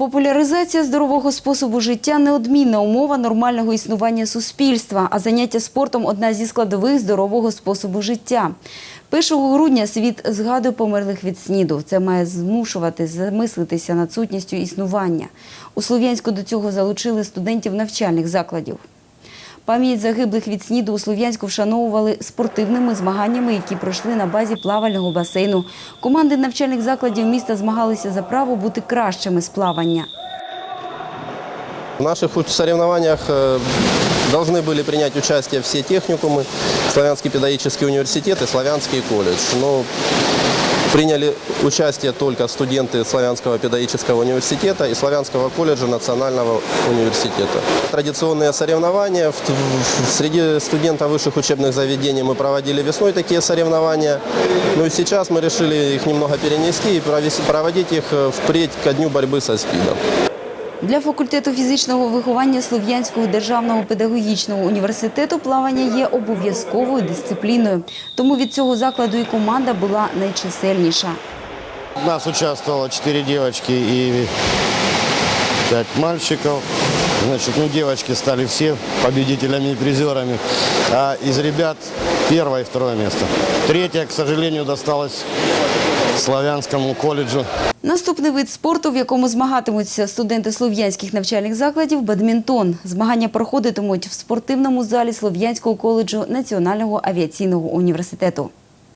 Популяризація здорового способу життя неодмінна умова нормального існування суспільства, а заняття спортом одна зі складових здорового способу життя. 1 грудня світ згадує померлих від сніду. Це має змушувати замислитися над сутністю існування. У Слов'янську до цього залучили студентів навчальних закладів. Пам'ять загиблих від сніду у Слов'янську вшановували спортивними змаганнями, які пройшли на базі плавального басейну. Команди навчальних закладів міста змагалися за право бути кращими з плавання. В наших уч- соревнованиях э, должны были принять участие все техникумы, Славянский педагогический университет и Славянский колледж. Но приняли участие только студенты Славянского педагогического университета и Славянского колледжа Национального университета. Традиционные соревнования. В- в- Среди студентов высших учебных заведений мы проводили весной такие соревнования. Ну и сейчас мы решили их немного перенести и провес- проводить их э, впредь ко дню борьбы со СПИДом. Для факультету фізичного виховання Слов'янського державного педагогічного університету плавання є обов'язковою дисципліною. Тому від цього закладу і команда була найчисельніша. У нас участвовало 4 девочки и 5 мальчиков. Значит, ну, девочки стали все победителями и призерами. А из ребят первое и второе место. Третье, к сожалению, досталось Славянскому коледжу. Наступний вид спорту, в якому змагатимуться студенти слов'янських навчальних закладів – бадмінтон. Змагання проходитимуть в спортивному залі Слов'янського коледжу Національного авіаційного університету.